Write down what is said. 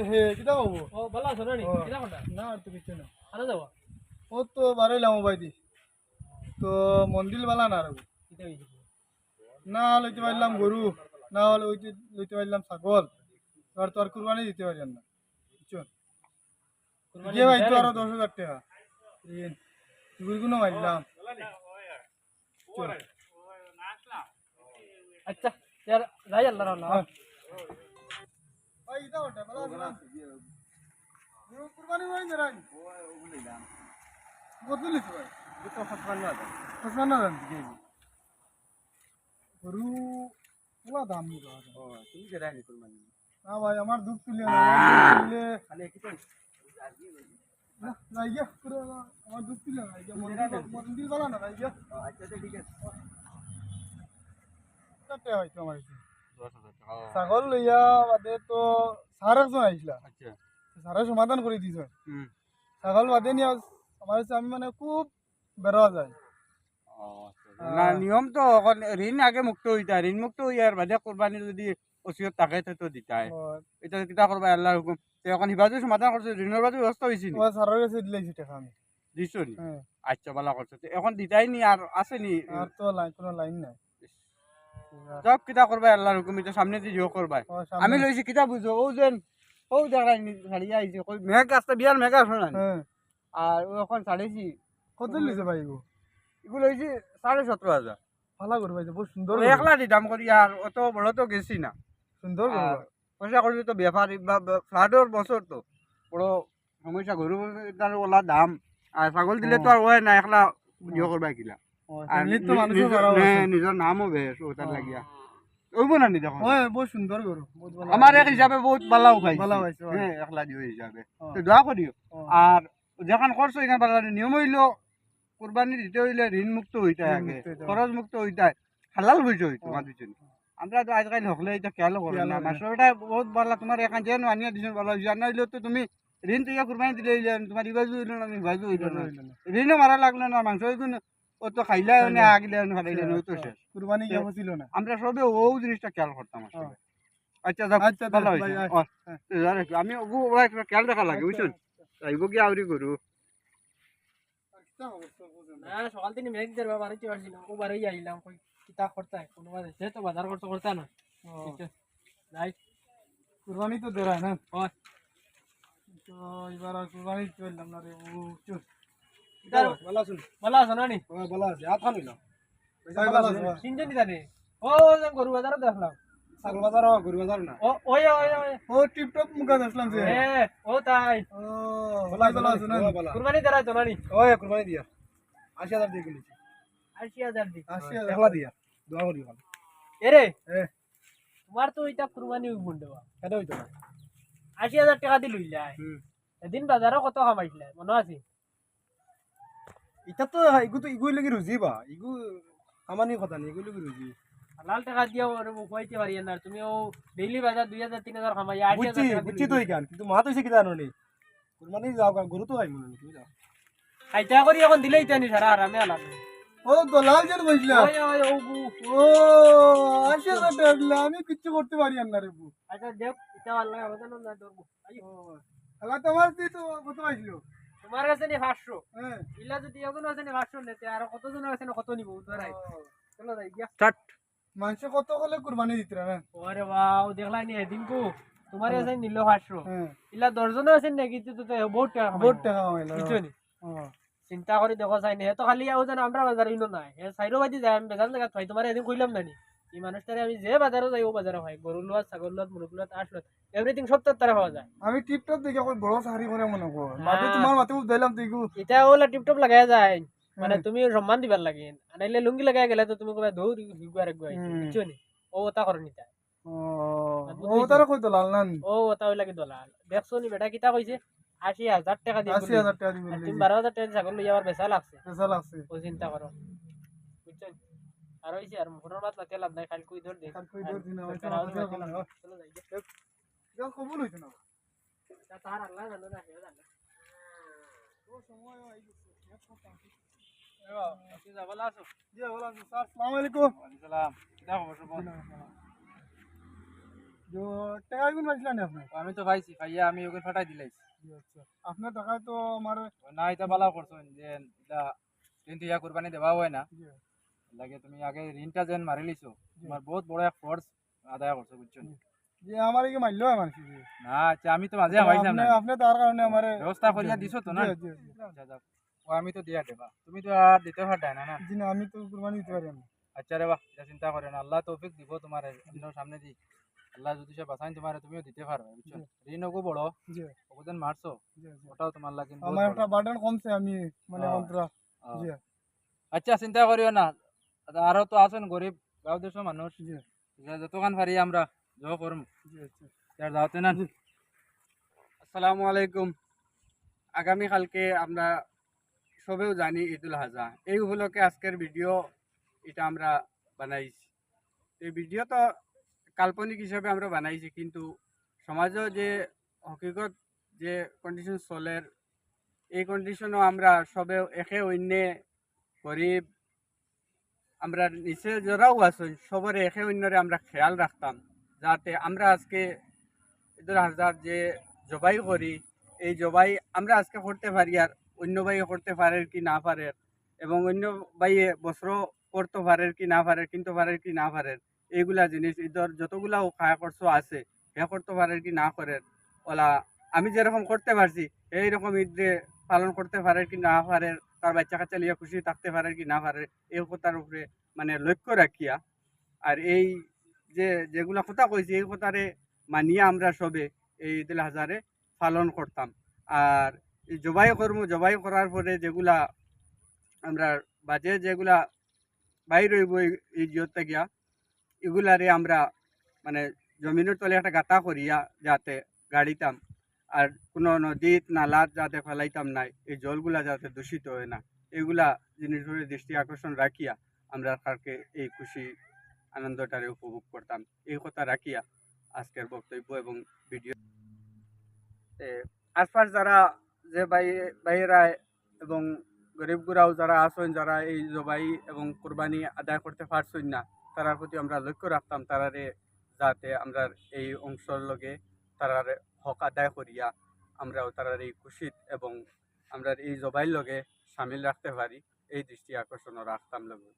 হে কিটা হব ও ভালো আছো না নি কথা না আর তো কিছু না আরে যাব ও তো বারাইলাম বাইদি তো মন্দির বালা না রাখব না লইতে পারলাম গরু না হলে ওইতে লইতে পারলাম ছাগল আর তো আর কুরবানি দিতে পারলাম না বুঝছ যে ভাই তো আরও দশ হাজার টাকা মারলাম আচ্ছা যাই আল্লাহ আমার দুধ তুলে না আমার দুধ তুলে। আমার দুধ তুলে মন্দির বালা না আচ্ছা তো ঠিক আছে। হয়তো আমার এখানে। 10000 টাকা ছাগল লইয়া বাদে তো সার একজন আইসলা আচ্ছা। সারে সমাধান করে দিছ। ছাগল বাদে নিয়ে আমার আমি মানে খুব বেরোয়া যায়। না নিয়ম তো ঋণ আগে মুক্ত হইতা ঋণ মুক্ত হই আর বাদে কোরবানি যদি ওসিয়ত থাকে তো দিতাই। এটা কিতা করবা আল্লাহর হুকুম। তো এখন হিবাজু সমাধান করছে ঋণের বাজু নি? তোমার সারের কাছে দিলাইছি টাকা আমি। দিছো নি? হ্যাঁ আচ্ছা ভালো করছে এখন দিতাই নি আর আছে নি? আর তো লাইন কোনো লাইন নাই। সব কিতা করবা আল্লাহর হুকুম এটা সামনে দিয়ে জিও করবা আমি লইছি কিতা বুঝো ও যেন ও দেখাই ছাড়িয়ে আইছে কই মেঘ আসতে বিয়ার মেঘ আসো না আর ও এখন ছাড়িয়েছি কত লিছে ভাই গো এগুলো হয়েছে সাড়ে সতেরো হাজার ভালো করে ভাই বহুত সুন্দর। একলা দিতাম করি আর অত বড় তো গেছি না। সুন্দর পয়সা করলে তো ব্যাপার ফ্লাডের বছর তো। বড় সমস্যা গরু ওলা দাম। আর ছাগল দিলে তো আর ওই না একলা ইয়ে করবা কিলা। ও, আর এমনি তো নি- মানুষের নিজের- ভাড়াও নে, আছে। নিজের নামও বেশ ওটার ও। লাগিয়া ওইব না নি দেখো ওই, বহুত সুন্দর গরু আমার এক হিসাবে বহুত বালাও খাই হয়েছে, ভালো। হ্যাঁ একলা দিও হিসাবে তো দোয়া করিও আর যেখান করছ এখানে নিয়ম হইল কোরবানি দিতে হইলে ঋণ মুক্ত হইতে আগে খরচ মুক্ত হইতে। হালাল হইতে হইতো। মাঝে আমরা তো আজকাল হকলে এটা খেয়াল করি না। মাস্টারটা বহুত ভালো তোমার এখান যেন আনিয়া দিছেন ভালো হইছে আর তো তুমি ঋণ তো ইয়া কোরবানি দিলে হইলে তোমার ইবাজু হইল না ইবাজু হইল না। ঋণও মারা লাগল না মাংস হইল না ও তো খাইলে না আগিলে খাইলে না ওই তো শেষ। কুরবানি গিয়ে হচ্ছিল না। আমরা সবে ও জিনিসটা খেয়াল করতাম আসলে। আচ্ছা আচ্ছা, ভালো হয়েছে। ভাই, আয়। ও, আমি ওরা একটা খেয়াল রাখা লাগে বুঝছেন? আইব কি আউরি করু না সকাল থেকে মেঘ পারছি না ও বাড়ি আইলাম কই কিতা করতে কোনো বাজে সে তো বাজার করতে করতে না। ও, যাই। কুরবানি তো দেরায় না? তো এবার আর কুরবানি চললাম না রে ও চল। ভালো আছেন? ভালো আছো না ভালো আছে। হাত খান নিলাম ভালো আছে? ও গরু বাজারে দেখলাম। ছাগল বাজার গরু বাজার না? ও ওই ওই ওই ও টিপ টপ মুখা আসলাম যে। ও তাই। ও ভালো ভালো আছে কুরবানি দেরা তো না ওই কুরবানি দিয়া। আশি হাজার দিয়ে কিনেছি। আশি হাজার দি আশি হাজার। একলা দিয়া। দোয়া করি ভালো। এরে এ। তোমার তো কুরবানি হইতো টাকা দি লইলাই হুম। এদিন বাজারে কত কামাইছিলে? মনে আছে? এটা তো ইগু তো ইগুই লাগি রুজি বা ইগু আমানি কথা নেই ইগুই লাগি রুজি হালাল টাকা দিয়ে ওরে খুয়াইতে পারি না তুমি ও ডেইলি বাজার দুই হাজার তিন হাজার কামাই আশি বুঝছি বুঝছি তো ইগান কিন্তু মা তো কি জানো নেই কুরবানি যাও গরু তো খাই মনে তুমি যাও খাইতা করি এখন দিলেই জানি সারা আরামে আলাম ও দলাল যেন বসলা ওই ওই ও আশি আমি কিচ্ছু করতে পারি না রে আচ্ছা দেখ এটা ভালো লাগে আমাদের না ধরবো ও তোমার তুই তো কত পাইছিল। তোমার কাছে নি পাঁচশো। হ্যাঁ। ইলা যদি এখন আছে নি পাঁচশো নেতে আর কতজন আছে না কত নিব ধরাই চলো যাই গিয়া। স্টার্ট। মানুষ কত হলে কুরবানি দিতে না ওরে বাও দেখলাই নি এদিন কো। তোমার কাছে নিল পাঁচশো। হ্যাঁ। ইলা দশজনও আছে নাকি তো তো বহুত টাকা বহুত টাকা হইল বুঝছ নি? চিন্তা করে দেখো চাই নি তো খালি আও জান আমরা বাজারে ইনো নাই। হে সাইরো বাজি যায় আমি বেজান জায়গা থাই তোমার এদিন কইলাম না নি? এই মানুষটারে আমি যে বাজারে যাই ও বাজারে হয়। গরু লোয়া ছাগল লোয়া মুরগ লোয়া আট লোয়া এভরিথিং সব তার তারা পাওয়া যায়। আমি টিপটপ দেখে কই বড় সারি করে মনে কর। মাঝে তোমার মাতে উঠাইলাম তুই গু এটা ওলা টিপটপ লাগাই যায়। মানে তুমি সম্মান দিবার লাগে। আনাইলে লুঙ্গি লাগাই গেলে তো তুমি কবে দৌড় হিগুয়ার গুয়াই হুম। বুঝছ নি? ও ওটা করো নিতা। ও তারা কই দলাল না ও ওটা ওই লাগে দলাল। দেখছ নি বেটা কিতা কইছে? আশি হাজার টাকা দিয়ে আশি হাজার টাকা আর তুমি বারো হাজার টাকা ছাগল লইয়া আবার বেচা লাগছে। পয়সা লাগছে। ও চিন্তা করো। বুঝছ নি? আর হইছে আর মুখের মাত লাতে লাভ নাই খালি কুই ধর দে কাল কই দর দিন আমার সরকার আওয়াজ দিল না। চলো যাই গে। যা কবুল হইতো না তা তাহার আল্লাহ জানো না হেও জানো ও সময় হই গেছে তুই যাবা আছো জি ভালো আছি স্যার আসসালামু আলাইকুম সালাম দেখো বসো তো টাকা গুণ পাইছিলেন নি আপনি আমি তো পাইছি খাইয়া আমি ওকে ফাটাই দিলাইছি জি, আচ্ছা আপনার টাকায় তো আমার না এটা বালা করছেন যে এটা কিন্তু ইয়া কুরবানি দেওয়া হয় না জি, লাগে তুমি আগে ঋণটা যেন মারি লিছো। তোমার বহুত বড় এক ফোর্স আদায় করছ বুঝছ নি? যে আমার কি মারলো মানুষ না আচ্ছা আমি তো মাঝে হওয়াইছিলাম না আপনি তার কারণে আমার ব্যবস্থা করিয়া দিছো তো না? জি, জি, জি। আচ্ছা যাক। ও আমি তো দিয়া দেবা। তুমি তো আর দিতে পারতাই না না? জি না আমি তো কুরবানি দিতে পারি না আচ্ছা রে বাহ এটা চিন্তা করে না। আল্লাহ তৌফিক দিব তোমার আপনার সামনে দি। আল্লাহ যদি সে বাঁচাই তোমার তুমিও দিতে পারবে বুঝছ ঋণ ওগো বড় জি। ওগুদেন মারছো জি, জি। ওটাও তোমার লাগে বহুত আমার বড়। একটা বার্ডেন কমছে আমি মানে হ্যাঁ। অন্তরা হ্যাঁ। জি। আচ্ছা চিন্তা করিও না। আচ্ছা, আরও তো আছেন গরিব গাঁও দেশের মানুষ। যতক্ষণ পারি আমরা জব করম। আচ্ছা। না। আসসালামু আলাইকুম। আগামীকালকে আমরা সবেও জানি ঈদুল হাজা এই উপলক্ষে আজকের ভিডিও এটা আমরা বানাইছি। এই ভিডিও তো কাল্পনিক হিসাবে আমরা বানাইছি কিন্তু সমাজেও যে হকিকত যে কন্ডিশন চলের এই কন্ডিশনও আমরা সবে একে অন্যে গরিব আমরা নিচে যারাও আছেন, সবরে একে অন্যরে আমরা খেয়াল রাখতাম, যাতে আমরা আজকে ঈদুল হাজার যে জবাই করি, এই জবাই আমরা আজকে করতে পারি আর অন্য ভাইয়ে করতে পারে কি না পারে এবং অন্য ভাইয়ে বস্ত্র করতে পারে কি না পারে কিনতে পারে কি না পারে এইগুলা জিনিস ঈদর যতগুলা খায়া খরচ আছে হে করতে পারে কি না করে ওলা আমি যেরকম করতে পারছি, এইরকম ঈদে পালন করতে পারে কি না পারে তার বাচ্চা কাচ্চা লিয়ে খুশি থাকতে পারে কি না পারে, এই কথার উপরে মানে লক্ষ্য রাখিয়া। আর এই যে, যেগুলা কথা কইছি, এই কথারে মানিয়া আমরা সবে এই ঈদুল হাজারে পালন করতাম। আর জবাই কর্ম, জবাই করার পরে যেগুলা আমরা বাজে যেগুলা বাইর হইব এই- জিয়তে গিয়া এগুলারে আমরা মানে জমিনের তলে একটা গাতা করিয়া যাতে গাড়িতাম। আর কোনো নদীত, নালাত যাতে ফেলাইতাম নাই, এই জলগুলা যাতে দূষিত হয় না, এগুলা জিনিসগুলোর দৃষ্টি আকর্ষণ রাখিয়া আমরা কারকে এই খুশি আনন্দটারে উপভোগ করতাম। এই কথা রাখিয়া আজকের বক্তব্য এবং ভিডিও। আশপাশ যারা যে ভাইয়েরা এবং গরিবগুরাও যারা আছেন, যারা এই জবাই এবং কোরবানি আদায় করতে পারছেন না, তারার প্রতি আমরা লক্ষ্য রাখতাম, তারারে যাতে আমরা এই অংশের লগে তারার হক আদায় করিয়া আমরাও তারার এই খুশিত এবং আমরা এই জবাইয়ের লগে সামিল রাখতে পারি। এই দৃষ্টি আকর্ষণ রাখতাম লগে